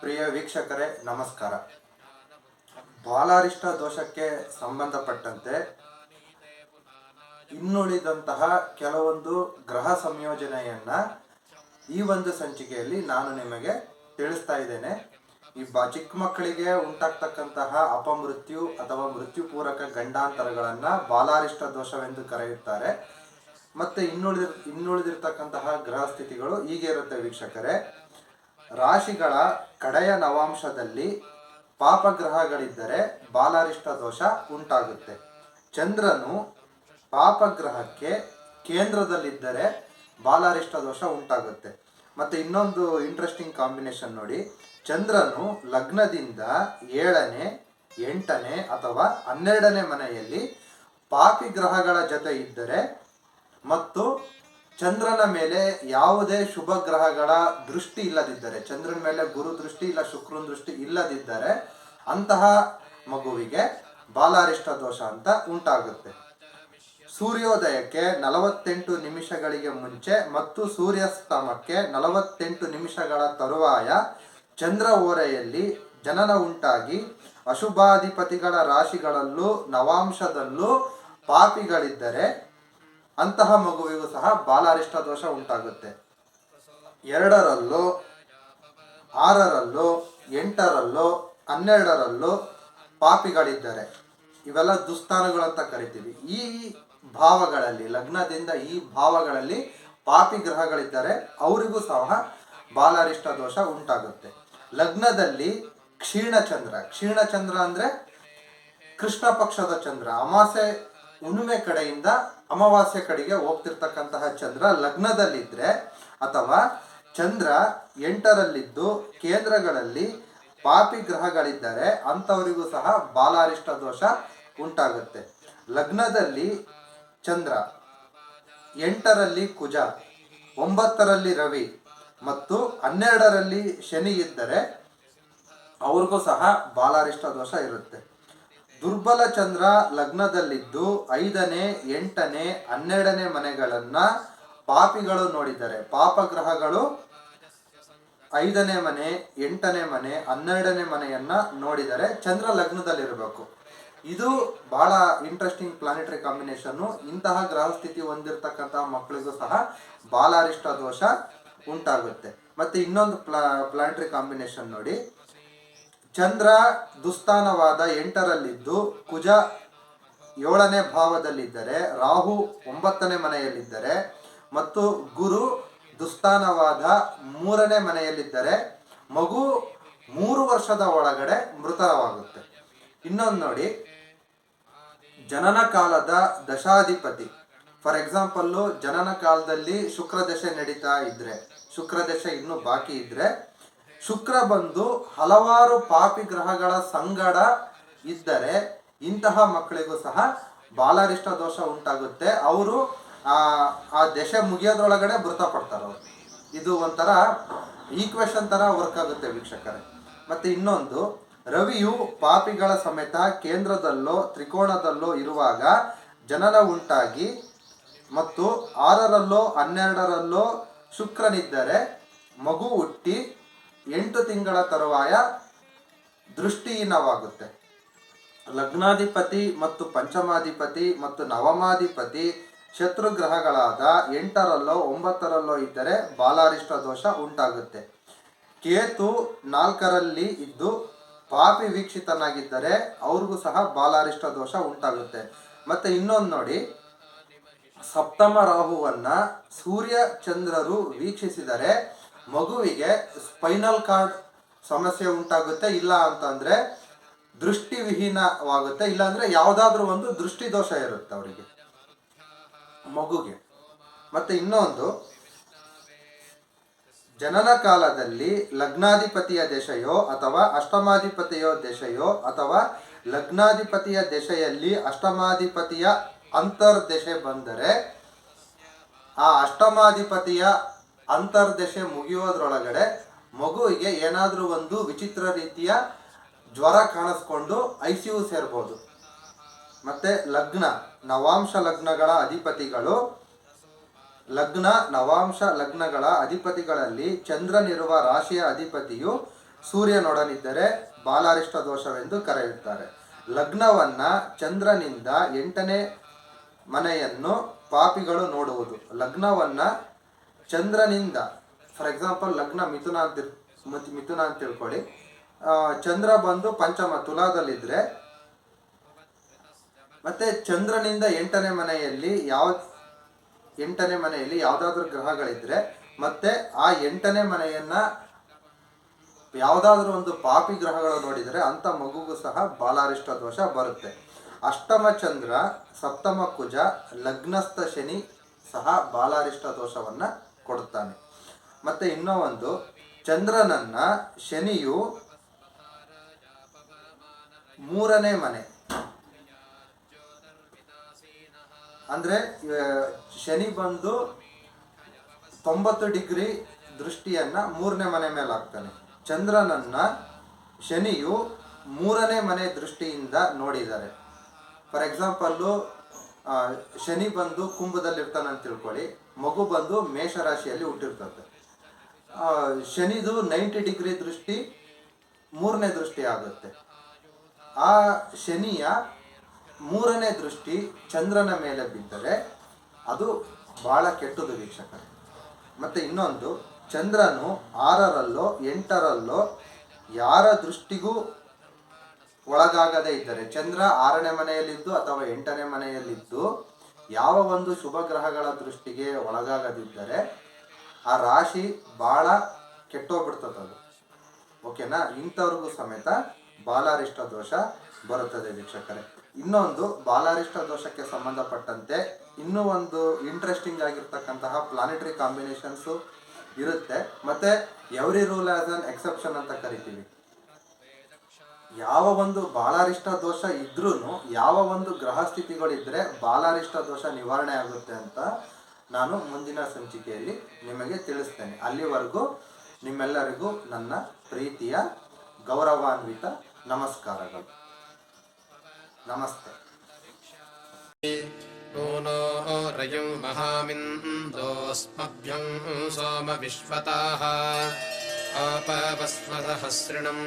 ಪ್ರಿಯ ವೀಕ್ಷಕರೇ, ನಮಸ್ಕಾರ. ಬಾಲಾರಿಷ್ಟ ದೋಷಕ್ಕೆ ಸಂಬಂಧಪಟ್ಟಂತೆ ಇನ್ನುಳಿದಂತಹ ಕೆಲವೊಂದು ಗ್ರಹ ಸಂಯೋಜನೆಯನ್ನ ಈ ಒಂದು ಸಂಚಿಕೆಯಲ್ಲಿ ನಾನು ನಿಮಗೆ ತಿಳಿಸ್ತಾ ಇದ್ದೇನೆ. ಈ ಬ, ಚಿಕ್ಕ ಮಕ್ಕಳಿಗೆ ಉಂಟಾಗ್ತಕ್ಕಂತಹ ಅಪಮೃತ್ಯು ಅಥವಾ ಮೃತ್ಯುಪೂರಕ ಗಂಡಾಂತರಗಳನ್ನ ಬಾಲಾರಿಷ್ಟ ದೋಷವೆಂದು ಕರೆಯುತ್ತಾರೆ. ಮತ್ತೆ ಇನ್ನುಳಿದ ಇನ್ನುಳಿದಿರ್ತಕ್ಕಂತಹ ಗ್ರಹ ಸ್ಥಿತಿಗಳು ಹೀಗೆ ಇರುತ್ತೆ ವೀಕ್ಷಕರೇ. ರಾಶಿಗಳ ಕಡೆಯ ನವಾಂಶದಲ್ಲಿ ಪಾಪಗ್ರಹಗಳಿದ್ದರೆ ಬಾಲಾರಿಷ್ಟ ದೋಷ ಉಂಟಾಗುತ್ತೆ. ಚಂದ್ರನು ಪಾಪಗ್ರಹಕ್ಕೆ ಕೇಂದ್ರದಲ್ಲಿದ್ದರೆ ಬಾಲಾರಿಷ್ಟ ದೋಷ ಉಂಟಾಗುತ್ತೆ. ಮತ್ತೆ ಇನ್ನೊಂದು ಇಂಟ್ರೆಸ್ಟಿಂಗ್ ಕಾಂಬಿನೇಷನ್ ನೋಡಿ. ಚಂದ್ರನು ಲಗ್ನದಿಂದ ಏಳನೇ, ಎಂಟನೇ ಅಥವಾ ಹನ್ನೆರಡನೇ ಮನೆಯಲ್ಲಿ ಪಾಪಿ ಗ್ರಹಗಳ ಜೊತೆ ಇದ್ದರೆ ಮತ್ತು ಚಂದ್ರನ ಮೇಲೆ ಯಾವುದೇ ಶುಭ ಗ್ರಹಗಳ ದೃಷ್ಟಿ ಇಲ್ಲದಿದ್ದರೆ, ಚಂದ್ರನ ಮೇಲೆ ಗುರು ದೃಷ್ಟಿ ಇಲ್ಲ, ಶುಕ್ರನ ದೃಷ್ಟಿ ಇಲ್ಲದಿದ್ದರೆ ಅಂತಹ ಮಗುವಿಗೆ ಬಾಲಾರಿಷ್ಟ ದೋಷ ಅಂತ ಉಂಟಾಗುತ್ತೆ. ಸೂರ್ಯೋದಯಕ್ಕೆ ನಲವತ್ತೆಂಟು ನಿಮಿಷಗಳಿಗೆ ಮುಂಚೆ ಮತ್ತು ಸೂರ್ಯಾಸ್ತಮಕ್ಕೆ ನಲವತ್ತೆಂಟು ನಿಮಿಷಗಳ ತರುವಾಯ ಚಂದ್ರ ಓರೆಯಲ್ಲಿ ಜನನ ಉಂಟಾಗಿ ಅಶುಭಾಧಿಪತಿಗಳ ರಾಶಿಗಳಲ್ಲೂ ನವಾಂಶದಲ್ಲೂ ಪಾಪಿಗಳಿದ್ದರೆ ಅಂತಹ ಮಗುವಿಗೂ ಸಹ ಬಾಲಾರಿಷ್ಟ ದೋಷ ಉಂಟಾಗುತ್ತೆ. ಎರಡರಲ್ಲೋ, ಆರರಲ್ಲೋ, ಎಂಟರಲ್ಲೋ, ಹನ್ನೆರಡರಲ್ಲೋ ಪಾಪಿಗಳಿದ್ದಾರೆ, ಇವೆಲ್ಲ ದುಸ್ಥಾನಗಳು ಅಂತ ಕರಿತೀವಿ. ಈ ಭಾವಗಳಲ್ಲಿ, ಲಗ್ನದಿಂದ ಈ ಭಾವಗಳಲ್ಲಿ ಪಾಪಿ ಗ್ರಹಗಳಿದ್ದಾರೆ ಅವರಿಗೂ ಸಹ ಬಾಲಾರಿಷ್ಟ ದೋಷ ಉಂಟಾಗುತ್ತೆ. ಲಗ್ನದಲ್ಲಿ ಕ್ಷೀಣಚಂದ್ರ. ಕ್ಷೀಣಚಂದ್ರ ಅಂದ್ರೆ ಕೃಷ್ಣ ಪಕ್ಷದ ಚಂದ್ರ. ಅಮಾಸೆ ಹುಣ್ಣಿಮೆ ಕಡೆಯಿಂದ ಅಮಾವಾಸ್ಯ ಕಡೆಗೆ ಹೋಗ್ತಿರ್ತಕ್ಕಂತಹ ಚಂದ್ರ ಲಗ್ನದಲ್ಲಿದ್ದರೆ ಅಥವಾ ಚಂದ್ರ ಎಂಟರಲ್ಲಿದ್ದು ಕೇಂದ್ರಗಳಲ್ಲಿ ಪಾಪಿ ಗ್ರಹಗಳಿದ್ದರೆ ಅಂಥವರಿಗೂ ಸಹ ಬಾಲಾರಿಷ್ಟ ದೋಷ ಉಂಟಾಗುತ್ತೆ. ಲಗ್ನದಲ್ಲಿ ಚಂದ್ರ ಎಂಟರಲ್ಲಿ ಕುಜ, ಒಂಬತ್ತರಲ್ಲಿ ರವಿ ಮತ್ತು ಹನ್ನೆರಡರಲ್ಲಿ ಶನಿ ಇದ್ದರೆ ಅವ್ರಿಗೂ ಸಹ ಬಾಲಾರಿಷ್ಟ ದೋಷ ಇರುತ್ತೆ. ದುರ್ಬಲ ಚಂದ್ರ ಲಗ್ನದಲ್ಲಿದ್ದು ಐದನೇ, ಎಂಟನೇ, ಹನ್ನೆರಡನೇ ಮನೆಗಳನ್ನ ಪಾಪಿಗಳು ನೋಡಿದರೆ ಪಾಪ ಗ್ರಹಗಳು ಐದನೇ ಮನೆ, ಎಂಟನೇ ಮನೆ, ಹನ್ನೆರಡನೇ ಮನೆಯನ್ನ ನೋಡಿದರೆ ಚಂದ್ರ ಲಗ್ನದಲ್ಲಿರಬೇಕು. ಇದು ಬಹಳ ಇಂಟ್ರೆಸ್ಟಿಂಗ್ ಪ್ಲಾನೆಟರಿ ಕಾಂಬಿನೇಷನ್ ಇಂತಹ ಗ್ರಹ ಸ್ಥಿತಿ ಹೊಂದಿರತಕ್ಕಂತಹ ಮಕ್ಕಳಿಗೂ ಸಹ ಬಾಲಾರಿಷ್ಟ ದೋಷ ಉಂಟಾಗುತ್ತೆ. ಮತ್ತೆ ಇನ್ನೊಂದು ಪ್ಲಾ ಪ್ಲಾನೆಟರಿ ಕಾಂಬಿನೇಷನ್ ನೋಡಿ. ಚಂದ್ರ ದುಸ್ಥಾನವಾದ ಎಂಟರಲ್ಲಿದ್ದು ಕುಜ ಏಳನೇ ಭಾವದಲ್ಲಿದ್ದರೆ, ರಾಹು ಒಂಬತ್ತನೇ ಮನೆಯಲ್ಲಿದ್ದರೆ ಮತ್ತು ಗುರು ದುಸ್ಥಾನವಾದ ಮೂರನೇ ಮನೆಯಲ್ಲಿದ್ದರೆ ಮಗು ಮೂರು ವರ್ಷದ ಒಳಗಡೆ ಮೃತರವಾಗುತ್ತೆ ಇನ್ನೊಂದು ನೋಡಿ, ಜನನ ಕಾಲದ ದಶಾಧಿಪತಿ. ಫಾರ್ ಎಕ್ಸಾಂಪಲ್ಲು, ಜನನ ಕಾಲದಲ್ಲಿ ಶುಕ್ರ ದಶೆ ನಡೀತಾ ಇದ್ರೆ ಶುಕ್ರ ದಶೆ ಇನ್ನೂ ಬಾಕಿ ಇದ್ರೆ ಶುಕ್ರ ಬಂದು ಹಲವಾರು ಪಾಪಿ ಗ್ರಹಗಳ ಸಂಗಡ ಇದ್ದರೆ ಇಂತಹ ಮಕ್ಕಳಿಗೂ ಸಹ ಬಾಲಾರಿಷ್ಟ ದೋಷ ಉಂಟಾಗುತ್ತೆ. ಅವರು ಆ ಆ ದಶೆ ಮುಗಿಯೋದ್ರೊಳಗಡೆ ಮೃತಪಡ್ತಾರೆ ಅವರು. ಇದು ಒಂಥರ ಈಕ್ವೇಶನ್ ತರ ವರ್ಕ್ ಆಗುತ್ತೆ ವೀಕ್ಷಕರೇ. ಮತ್ತೆ ಇನ್ನೊಂದು, ರವಿಯು ಪಾಪಿಗಳ ಸಮೇತ ಕೇಂದ್ರದಲ್ಲೋ ತ್ರಿಕೋಣದಲ್ಲೋ ಇರುವಾಗ ಜನನ ಉಂಟಾಗಿ ಮತ್ತು ಆರರಲ್ಲೋ, ಹನ್ನೆರಡರಲ್ಲೋ ಶುಕ್ರನಿದ್ದರೆ ಮಗು ಹುಟ್ಟಿ ಎಂಟು ತಿಂಗಳ ತರುವಾಯ ದೃಷ್ಟಿಹೀನವಾಗುತ್ತೆ. ಲಗ್ನಾಧಿಪತಿ ಮತ್ತು ಪಂಚಮಾಧಿಪತಿ ಮತ್ತು ನವಮಾಧಿಪತಿ ಶತ್ರುಗ್ರಹಗಳಾದ ಎಂಟರಲ್ಲೋ ಒಂಬತ್ತರಲ್ಲೋ ಇದ್ದರೆ ಬಾಲಾರಿಷ್ಟ ದೋಷ ಉಂಟಾಗುತ್ತೆ. ಕೇತು ನಾಲ್ಕರಲ್ಲಿ ಇದ್ದು ಪಾಪಿ ವೀಕ್ಷಿತನಾಗಿದ್ದರೆ ಅವ್ರಿಗೂ ಸಹ ಬಾಲಾರಿಷ್ಟ ದೋಷ ಉಂಟಾಗುತ್ತೆ. ಮತ್ತೆ ಇನ್ನೊಂದು ನೋಡಿ, ಸಪ್ತಮ ರಾಹುವನ್ನ ಸೂರ್ಯ ಚಂದ್ರರು ವೀಕ್ಷಿಸಿದರೆ ಮಗುವಿಗೆ ಸ್ಪೈನಲ್ ಕಾರ್ಡ್ ಸಮಸ್ಯೆ ಉಂಟಾಗುತ್ತೆ, ಇಲ್ಲ ಅಂತಂದ್ರೆ ದೃಷ್ಟಿವಿಹೀನವಾಗುತ್ತೆ ಇಲ್ಲಾಂದ್ರೆ ಯಾವುದಾದ್ರೂ ಒಂದು ದೃಷ್ಟಿ ದೋಷ ಇರುತ್ತೆ ಅವರಿಗೆ, ಮಗುಗೆ. ಮತ್ತೆ ಇನ್ನೊಂದು, ಜನನ ಕಾಲದಲ್ಲಿ ಲಗ್ನಾಧಿಪತಿಯ ದೇಶೆಯೋ ಅಥವಾ ಅಷ್ಟಮಾಧಿಪತಿಯೋ ದೇಶೆಯೋ ಅಥವಾ ಲಗ್ನಾಧಿಪತಿಯ ದೇಶೆಯಲ್ಲಿ ಅಷ್ಟಮಾಧಿಪತಿಯ ಅಂತರ್ದಶೆ ಬಂದರೆ ಆ ಅಷ್ಟಮಾಧಿಪತಿಯ ಅಂತರ್ದಶೆ ಮುಗಿಯೋದ್ರೊಳಗಡೆ ಮಗುವಿಗೆ ಏನಾದರೂ ಒಂದು ವಿಚಿತ್ರ ರೀತಿಯ ಜ್ವರ ಕಾಣಿಸ್ಕೊಂಡು ಐ ಸಿ ಯು ಸೇರ್ಬೋದು. ಮತ್ತೆ ಲಗ್ನ, ನವಾಂಶ ಲಗ್ನಗಳ ಅಧಿಪತಿಗಳು, ಲಗ್ನ, ನವಾಂಶ ಲಗ್ನಗಳ ಅಧಿಪತಿಗಳಲ್ಲಿ ಚಂದ್ರನಿರುವ ರಾಶಿಯ ಅಧಿಪತಿಯು ಸೂರ್ಯನೊಡನಿದ್ದರೆ ಬಾಲಾರಿಷ್ಟ ದೋಷವೆಂದು ಕರೆಯುತ್ತಾರೆ. ಲಗ್ನವನ್ನ ಚಂದ್ರನಿಂದ ಎಂಟನೇ ಮನೆಯನ್ನು ಪಾಪಿಗಳು ನೋಡುವುದು. ಲಗ್ನವನ್ನ ಚಂದ್ರನಿಂದ ಫಾರ್ ಎಕ್ಸಾಂಪಲ್ ಲಗ್ನ ಮಿಥುನ ಅಂತ ಮಿಥುನ ಅಂತ ತಿಳ್ಕೊಳ್ಳಿ. ಚಂದ್ರ ಬಂದು ಪಂಚಮ ತುಲಾದಲ್ಲಿದ್ರೆ, ಮತ್ತೆ ಚಂದ್ರನಿಂದ ಎಂಟನೇ ಮನೆಯಲ್ಲಿ ಯಾವ, ಎಂಟನೇ ಮನೆಯಲ್ಲಿ ಯಾವುದಾದ್ರೂ ಗ್ರಹಗಳಿದ್ರೆ, ಮತ್ತೆ ಆ ಎಂಟನೇ ಮನೆಯನ್ನ ಯಾವುದಾದ್ರೂ ಒಂದು ಪಾಪಿ ಗ್ರಹಗಳು ನೋಡಿದರೆ ಅಂಥ ಮಗುಗೂ ಸಹ ಬಾಲಾರಿಷ್ಟ ದೋಷ ಬರುತ್ತೆ. ಅಷ್ಟಮ ಚಂದ್ರ, ಸಪ್ತಮ ಕುಜ, ಲಗ್ನಸ್ಥ ಶನಿ ಸಹ ಬಾಲಾರಿಷ್ಟ ದೋಷವನ್ನ ಕೊಡುತ್ತಾನೆ. ಮತ್ತೆ ಇನ್ನೂ ಒಂದು ಚಂದ್ರನನ್ನ ಶನಿಯು ಮೂರನೇ ಮನೆ. ಅಂದ್ರೆ ಶನಿ ಬಂದು ತೊಂಬತ್ತು ಡಿಗ್ರಿ ದೃಷ್ಟಿಯನ್ನ ಮೂರನೇ ಮನೆ ಮೇಲೆ ಹಾಕ್ತಾನೆ. ಚಂದ್ರನನ್ನ ಶನಿಯು ಮೂರನೇ ಮನೆ ದೃಷ್ಟಿಯಿಂದ ನೋಡಿದ್ದಾರೆ. ಫಾರ್ ಎಕ್ಸಾಂಪಲ್ಲು ಶನಿ ಬಂದು ಕುಂಭದಲ್ಲಿರ್ತಾನೆ ಅಂತ ತಿಳ್ಕೊಳ್ಳಿ, ಮಗು ಬಂದು ಮೇಷರಾಶಿಯಲ್ಲಿ ಹುಟ್ಟಿರ್ತದೆ. ಶನಿದು ನೈಂಟಿ ಡಿಗ್ರಿ ದೃಷ್ಟಿ, ಮೂರನೇ ದೃಷ್ಟಿ ಆಗುತ್ತೆ. ಆ ಶನಿಯ ಮೂರನೇ ದೃಷ್ಟಿ ಚಂದ್ರನ ಮೇಲೆ ಬಿದ್ದರೆ ಅದು ಬಹಳ ಕೆಟ್ಟದು ವೀಕ್ಷಕ ಮತ್ತೆ ಇನ್ನೊಂದು, ಚಂದ್ರನು ಆರರಲ್ಲೋ ಎಂಟರಲ್ಲೋ ಯಾರ ದೃಷ್ಟಿಗೂ ಒಳಗಾಗದೇ ಇದ್ದರೆ ಚಂದ್ರ ಆರನೇ ಮನೆಯಲ್ಲಿದ್ದು ಅಥವಾ ಎಂಟನೇ ಮನೆಯಲ್ಲಿದ್ದು ಯಾವ ಒಂದು ಶುಭ ಗ್ರಹಗಳ ದೃಷ್ಟಿಗೆ ಒಳಗಾಗದಿದ್ದರೆ ಆ ರಾಶಿ ಬಹಳ ಕೆಟ್ಟೋಗ್ಬಿಡ್ತದದು ಓಕೆನಾ ಇಂಥವ್ರಿಗೂ ಸಮೇತ ಬಾಲಾರಿಷ್ಟ ದೋಷ ಬರುತ್ತದೆ ವೀಕ್ಷಕರೇ. ಇನ್ನೊಂದು ಬಾಲಾರಿಷ್ಟ ದೋಷಕ್ಕೆ ಸಂಬಂಧಪಟ್ಟಂತೆ ಇನ್ನೂ ಒಂದು ಇಂಟ್ರೆಸ್ಟಿಂಗ್ ಆಗಿರ್ತಕ್ಕಂತಹ ಪ್ಲಾನೆಟರಿ ಕಾಂಬಿನೇಷನ್ಸು ಇರುತ್ತೆ. ಮತ್ತೆ every rule as an exception ಅಂತ ಕರಿತೀವಿ. ಯಾವ ಒಂದು ಬಾಲಾರಿಷ್ಟ ದೋಷ ಇದ್ರೂ ಯಾವ ಒಂದು ಗ್ರಹ ಸ್ಥಿತಿಗಳಿದ್ರೆ ಬಾಲಾರಿಷ್ಟ ದೋಷ ನಿವಾರಣೆ ಆಗುತ್ತೆ ಅಂತ ನಾನು ಮುಂದಿನ ಸಂಚಿಕೆಯಲ್ಲಿ ನಿಮಗೆ ತಿಳಿಸ್ತೇನೆ ಅಲ್ಲಿವರೆಗೂ ನಿಮ್ಮೆಲ್ಲರಿಗೂ ನನ್ನ ಪ್ರೀತಿಯ ಗೌರವಾನ್ವಿತ ನಮಸ್ಕಾರಗಳು ನಮಸ್ತೆ नूनो रयं महामिन्दोऽस्मभ्यं सोम विश्वताः आपवस्वसहस्रिणम्